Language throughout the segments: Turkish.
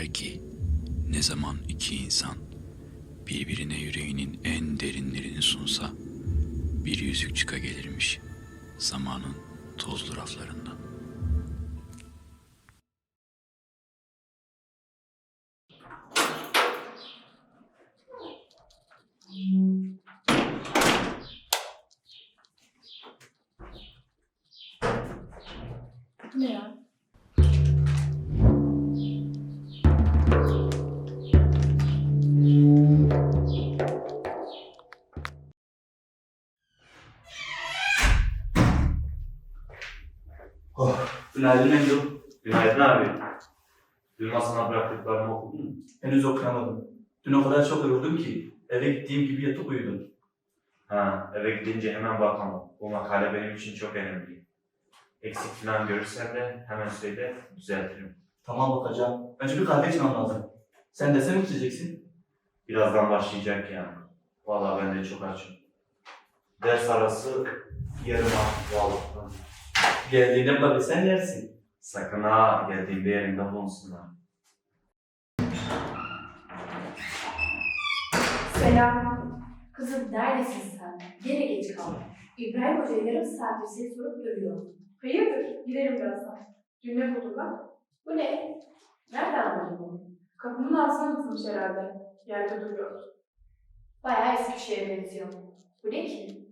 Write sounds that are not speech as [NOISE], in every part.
Derler ki ne zaman iki insan birbirine yüreğinin en derinlerini sunsa bir yüzük çıka gelirmiş zamanın tozlu raflarından. Oh, günaydın Endo. Günaydın abi. Dün masana bıraktıklarımı okudun mu? Henüz okuyamadım. Dün o kadar çok yoruldum ki eve gittiğim gibi yatıp uyudum. Ha, eve gidince hemen bakamam. Bu makale benim için çok önemli. Eksik falan görürsem de hemen söyle, düzeltirim. Tamam bakacağım. Önce bir kahve içmem lazım. Sen desene mi içeceksin? Birazdan başlayacak yani. Vallahi ben de çok açım. Ders arası yarım vallahi. Geldiğinde tabii sen yersin. Sakın ha geldiğimde yerimde bulunsunlar. Selam. Kızım neredesin sen? Gene geç kaldın. İbrahim Hoca yarım saattir seni sorup duruyor. Hayırdır? Giderim birazdan. Dün ne buldun lan? Bu ne? Nereden buldun bunu? Kapımın altına atılmış herhalde. Yerde duruyor. Bayağı eski bir şeye benziyor. Bu ne ki?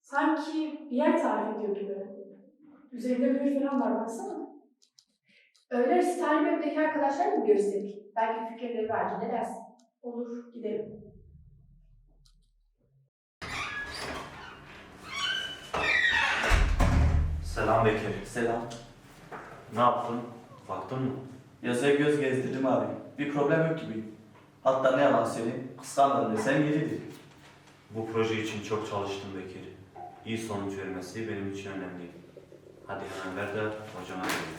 Sanki bir yer tarif ediyor gibi. Üzerinde mühür falan var baksana. Öğle tarih bölümündeki arkadaşlarla mı görüşsek? Belki fikirleri vardır. Ne dersin? Olur, gidelim. Selam Bekir. Selam. Ne yaptın? Baktın mı? Yazıya göz gezdirdim abi. Bir problem yok gibi. Hatta ne yalan söyleyeyim, kıskandın desen yeridir. Bu proje için çok çalıştım Bekir. İyi sonuç vermesi benim için önemli. Hadi hemen ver de hocama vereyim.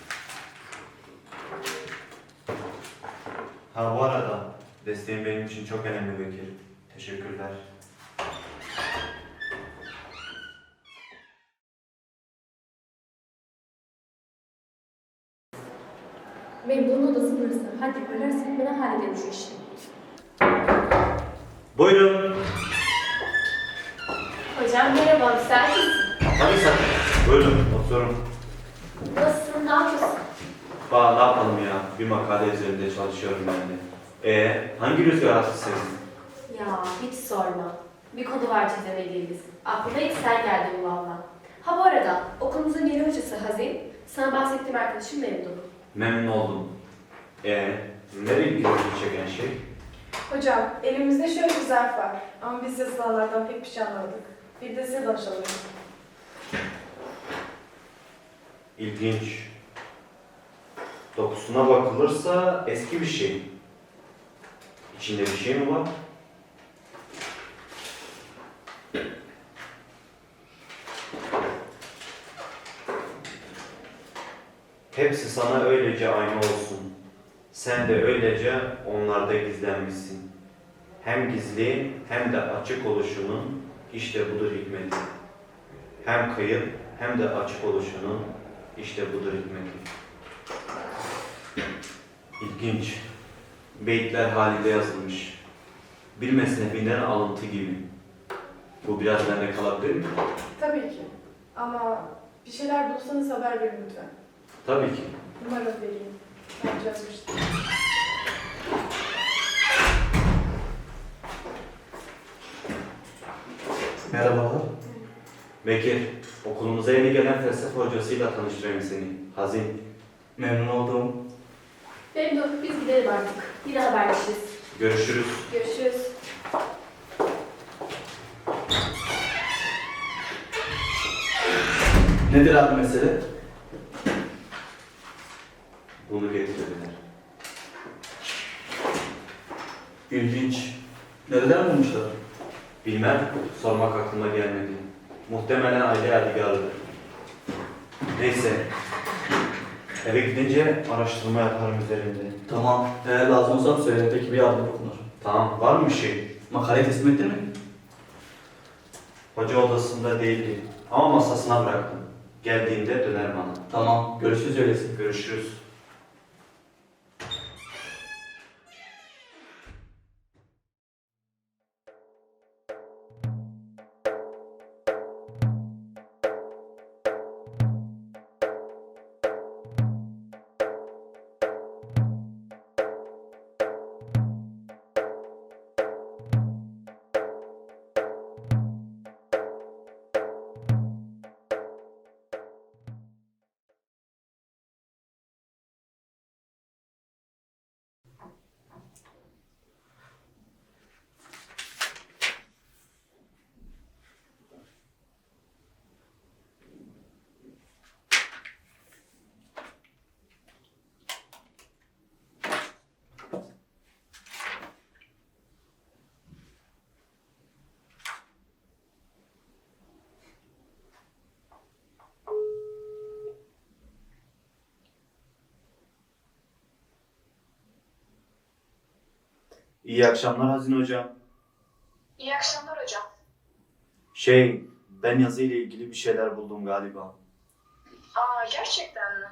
Ha bu arada desteğin benim için çok önemli Bekir. Teşekkürler. Memnun odası burası. Hadi bölersek bana halledelim şu işi. Buyurun. Hocam merhaba, müsait misin? Tabii sen. Buyurun oturun. Nasılsın, ne yapıyorsun? Valla ne yapalım ya? Bir makale üzerinde çalışıyorum ben de. Ee, hangi rüzgar hastası senin? Ya hiç sorma. Bir konu var çözemediğimiz. Aklıma ilk sen geldin valla. Ha bu arada okulumuzun yeni hocası Hazin. Sana bahsettiğim arkadaşım Memnun. Memnun oldum. Ee, nereye gidiyorsun çeken şey? Hocam, elimizde şöyle bir zarf var. Ama biz yazılanlardan pek bir şey anlamadık. Bir de size danışalım. İlginç. Dokusuna bakılırsa eski bir şey. İçinde bir şey mi var? Hepsi sana öylece aynı olsun. Sen de öylece onlarda gizlenmişsin. Hem gizli hem de açık oluşunun işte budur hikmeti. Hem kayıp hem de açık oluşunun işte budur hikmeti. İlginç. Beyitler halinde yazılmış. Bir mesnevinden alıntı gibi. Bu biraz bende kalabilir mi? Tabii ki. Ama bir şeyler bulsanız haber verin lütfen. Tabii ki. Numara vereyim. Ben yazmıştım. Merhabalar. Bekir, okulumuza yeni gelen felsefe hocasıyla tanıştırayım seni. Hazin. Memnun oldum. Memnun, biz gidelim artık. Yine haberleşiriz. Görüşürüz. Görüşürüz. Nedir abi mesele? Bunu getirdiler. İlginç. Nereden bulmuşlar? Bilmem, sormak aklıma gelmedi. Muhtemelen aile yadigarıdır. Neyse, eve gidince araştırma yaparım üzerinde. Tamam. Eğer lazım olsa söyle. Peki bir yardım dokunur. Tamam, var mı bir şey? Makale teslim ettin mi? Hoca odasında değildi ama masasına bıraktım. Geldiğinde döner bana. Tamam. Görüşürüz öyleyse. Görüşürüz. İyi akşamlar Hazin Hocam. İyi akşamlar hocam. Şey, ben yazıyla ilgili bir şeyler buldum galiba. Aa gerçekten mi?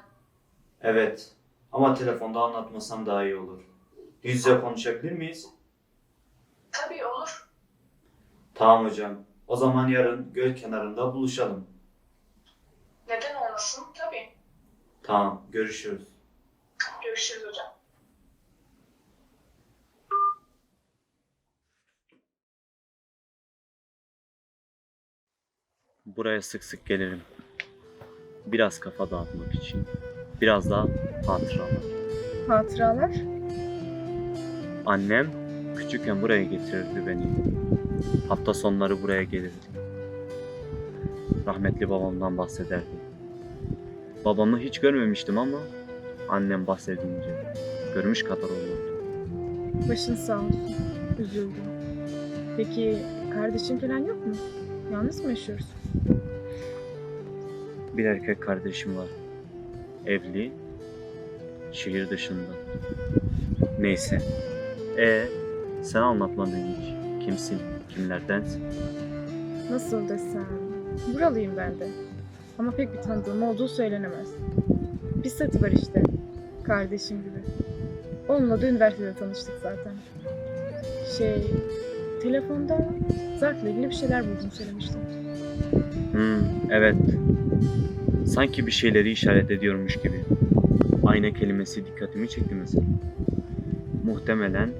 Evet. Ama telefonda anlatmasam daha iyi olur. Yüz yüze konuşabilir miyiz? Tabii olur. Tamam hocam. O zaman yarın göl kenarında buluşalım. Neden olmasın? Tabii. Tamam, görüşürüz. Görüşürüz hocam. Buraya sık sık gelirim. Biraz kafa dağıtmak için. Biraz daha hatıralar. Hatıralar? Annem küçükken buraya getirirdi beni. Hafta sonları buraya gelirdi. Rahmetli babamdan bahsederdi. Babamı hiç görmemiştim ama annem bahsedince görmüş kadar olurdu. Başın sağ olsun. Üzüldüm. Peki kardeşin falan yok mu? Yalnız mı yaşıyorsun? Bir erkek kardeşim var. Evli. Şehir dışında. Neyse. E sen anlatmadın hiç. Kimsin? Kimlerdensin? Nasıl desem? Buralıyım ben de. Ama pek bir tanıdığım olduğu söylenemez. Bir satı var işte. Kardeşim gibi. Onunla da üniversitede tanıştık zaten. Şey, telefonda zarfla ilgili bir şeyler buldum söylemiştim. Hmm, evet. Sanki bir şeyleri işaret ediyormuş gibi. Ayna kelimesi dikkatimi çekti mesela. Muhtemelen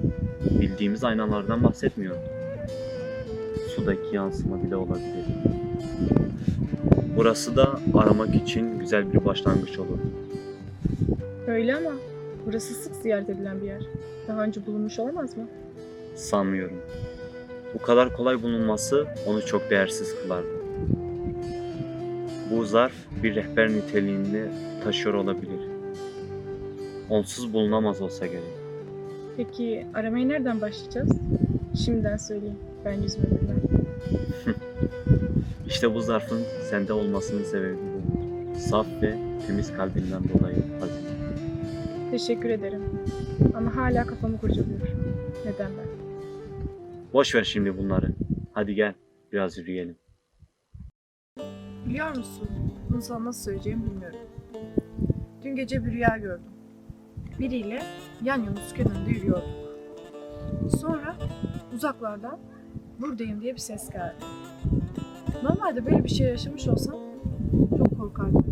bildiğimiz aynalardan bahsetmiyordu. Sudaki yansıma bile olabilir. Burası da aramak için güzel bir başlangıç olur. Öyle ama burası sık ziyaret edilen bir yer. Daha önce bulunmuş olamaz mı? Sanmıyorum. Bu kadar kolay bulunması onu çok değersiz kılardı. Bu zarf bir rehber niteliğinde taşıyor olabilir. Onsuz bulunamaz olsa gerek. Peki aramaya nereden başlayacağız? Şimdiden söyleyeyim. Ben yüzme bilmem. [LAUGHS] İşte bu zarfın sende olmasının sebebi bu. Saf ve temiz kalbinden dolayı hazine. Teşekkür ederim. Ama hala kafamı kurcalıyor. Neden ben? Boş ver şimdi bunları. Hadi gel biraz yürüyelim. Biliyor musun? Bunu sana nasıl söyleyeceğimi bilmiyorum. Dün gece bir rüya gördüm. Biriyle yan yana su kenarında yürüyorduk. Sonra uzaklardan buradayım diye bir ses geldi. Normalde böyle bir şey yaşamış olsam çok korkardım.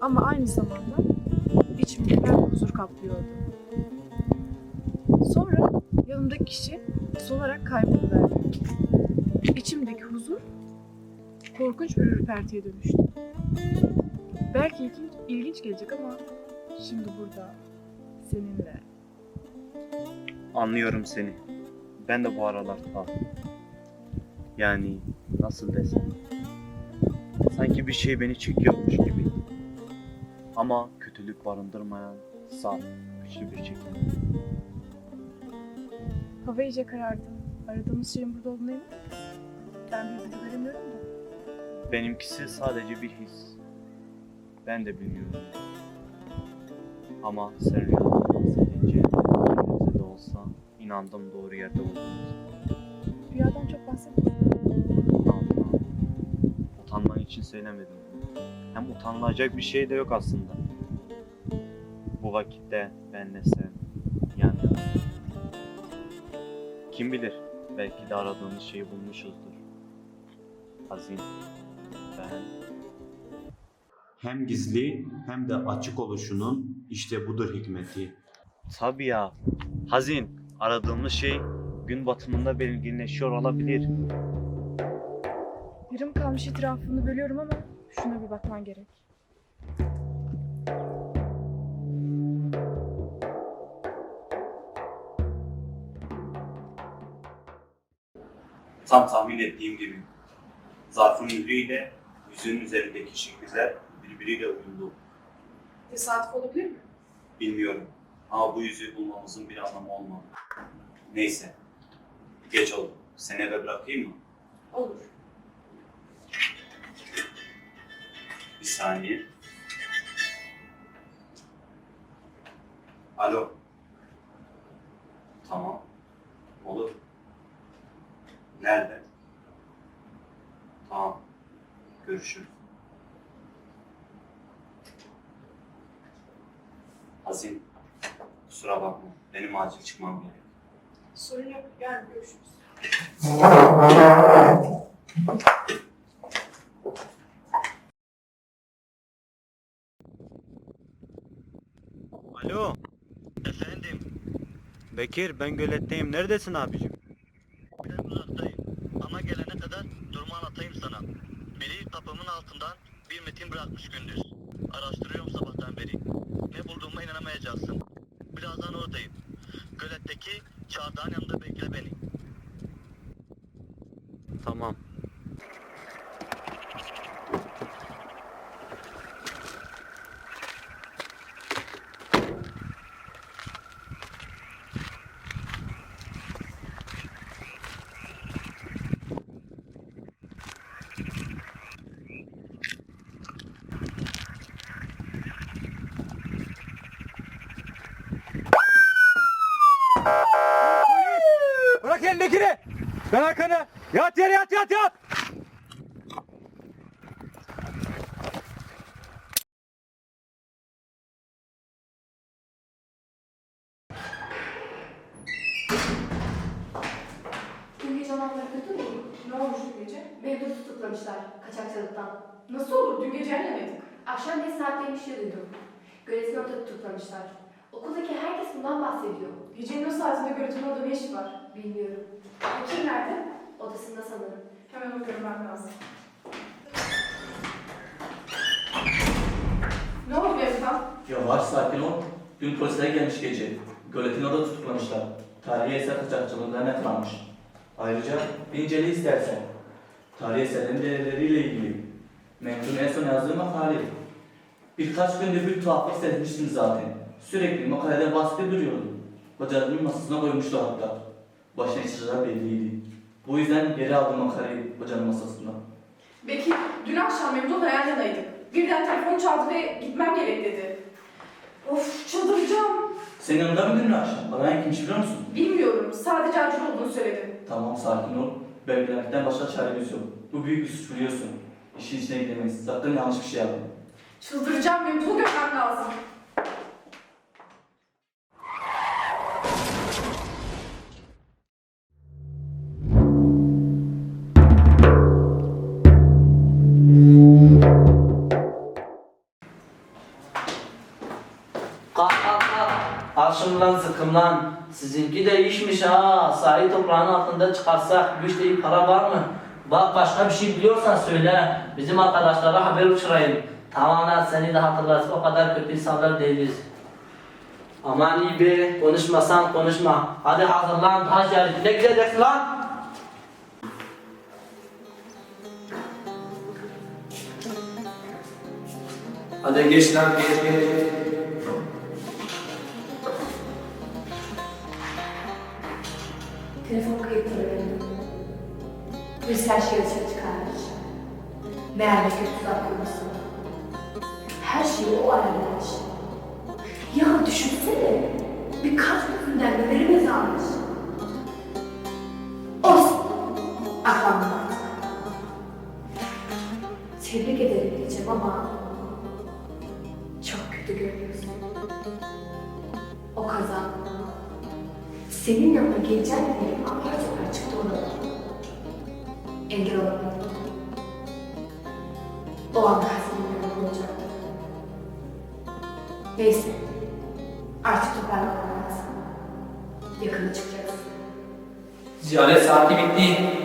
Ama aynı zamanda içimde bir huzur kaplıyordu. Sonra yanımdaki kişi solarak kayboluverdi. İçimdeki huzur korkunç bir ürpertiye dönüştü. Belki ilginç, ilginç gelecek ama şimdi burada seninle. Anlıyorum seni. Ben de bu aralar tuhaf. Yani nasıl desem. Sanki bir şey beni çekiyormuş gibi. Ama kötülük barındırmayan saf, güçlü bir çekim. Hava iyice karardı. Aradığımız şeyin burada olduğuna emin misin? Ben bir ipucu veremiyorum da. Benimkisi sadece bir his. Ben de bilmiyorum. Ama sen rüyadan bahsedince elimizde de olsa inandım doğru yerde olduğumuza. Rüyadan çok bahsetme. Tamam tamam. Utanman için söylemedim. Hem utanılacak bir şey de yok aslında. Bu vakitte benle sen Kim bilir belki de aradığımız şeyi bulmuşuzdur. Hazin. Ben Hem gizli hem de açık oluşunun işte budur hikmeti. Tabii ya. Hazin. Aradığımız şey gün batımında belirginleşiyor olabilir. Yarım kalmış itirafını bölüyorum ama şuna bir bakman gerek. Tam tahmin ettiğim gibi. Zarfın yüzüyle yüzünün üzerindeki şekiller birbiriyle uyumlu. Tesadüf olabilir mi? Bilmiyorum. Ama bu yüzüğü bulmamızın bir anlamı olmalı. Neyse. Geç oldu. Seni eve bırakayım mı? Olur. Bir saniye. Alo. Tamam. Tamam. Görüşürüz. Hazin. Kusura bakma. Benim acil çıkmam gerek. Sorun yok. Yarın görüşürüz. Alo. Efendim. Bekir ben göletteyim. Neredesin abicim? Biraz uzaktayım. Ama gelene kadar durumu anlatayım sana. Biri kapımın altından bir bırakmış gündüz. Araştırıyorum sabahtan beri. Ne bulduğuma inanamayacaksın. Birazdan oradayım. Göletteki çardağın yanında bekle beni. Dön arkanı. Yat yere yat yat yat. Ne olmuş dün gece? Mevdutu tutuklamışlar kaçakçılıktan. Nasıl olur? Dün gece yemedik. Akşam ne saatteymiş diye duydum. Göletin orada tutuklamışlar. Okuldaki herkes bundan bahsediyor. Gecenin o saatinde göletin orada ne işi var? Bilmiyorum. Bekir nerede? Odasında sanırım. Hemen bakıyorum ben lazım. Ne oldu Efkan? Yavaş sakin ol. Dün polisler gelmiş gece. Göletin orada tutuklamışlar. Tarihi eser kaçakçılığından yakalanmış. Ayrıca bir incele istersen. Tarihi eserlerin değerleriyle ilgili. Memnun en son yazdığı makale. Birkaç gündür bir tuhaflık sezmiştim zaten. Sürekli makaleden bahsedip duruyordu. Bacağının masasına koymuştu hatta. Başına çıkacağı belliydi. Bu yüzden geri aldım makaleyi bacanın masasından. Bekir, dün akşam Memduh'la yan yanaydık. Birden telefon çaldı ve gitmem gerek dedi. Of çıldıracağım. Senin yanında mıydın dün akşam? Arayan kimmiş biliyor musun? Bilmiyorum. Sadece acil olduğunu söyledi. Tamam sakin ol. Ben bilmekten başka çaremiz yok. Bu büyük bir suç biliyorsun. İşin içine gidemeyiz. Sakın yanlış bir şey yapma. Çıldıracağım. Memduh'u görmem lazım. Sizinki de işmiş ha. Sahi toprağın altında çıkarsak güç değil para var mı? Bak başka bir şey biliyorsan söyle. Bizim arkadaşlara haber uçurayım. Tamam lan seni de hatırlarsın. O kadar kötü insanlar değiliz. Aman iyi be. Konuşmasan konuşma. Hadi hazırlan. Taş yer. Ne gideceksin lan? Hadi geç lan geç geç. Telefon kayıtları verildi. Polis her şeyi çıkarmış. Meğer kötü tuzak kurmuşsun. Her şeyi o ayarlamış. Ya düşünsene. Birkaç günden haberimiz almış. Olsun. Aklandım artık. Tebrik ederim diyeceğim ama çok kötü görünüyorsun. Senin yanına geleceğim diye apar topar çıktı orada. Engel olamadım. O anda senin yanında olacaktı. Neyse. Artık toparlanmam lazım. Yakında çıkacaksın. Ziyaret saati bitti.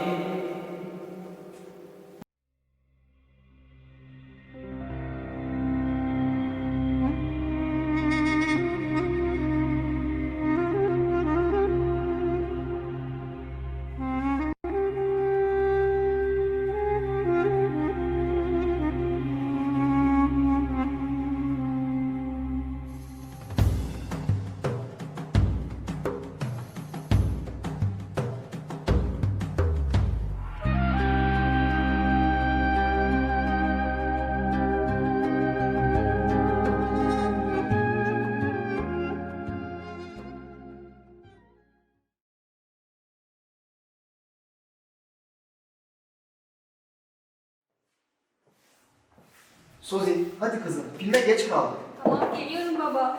Suzi hadi kızım filme geç kaldık. Tamam geliyorum baba.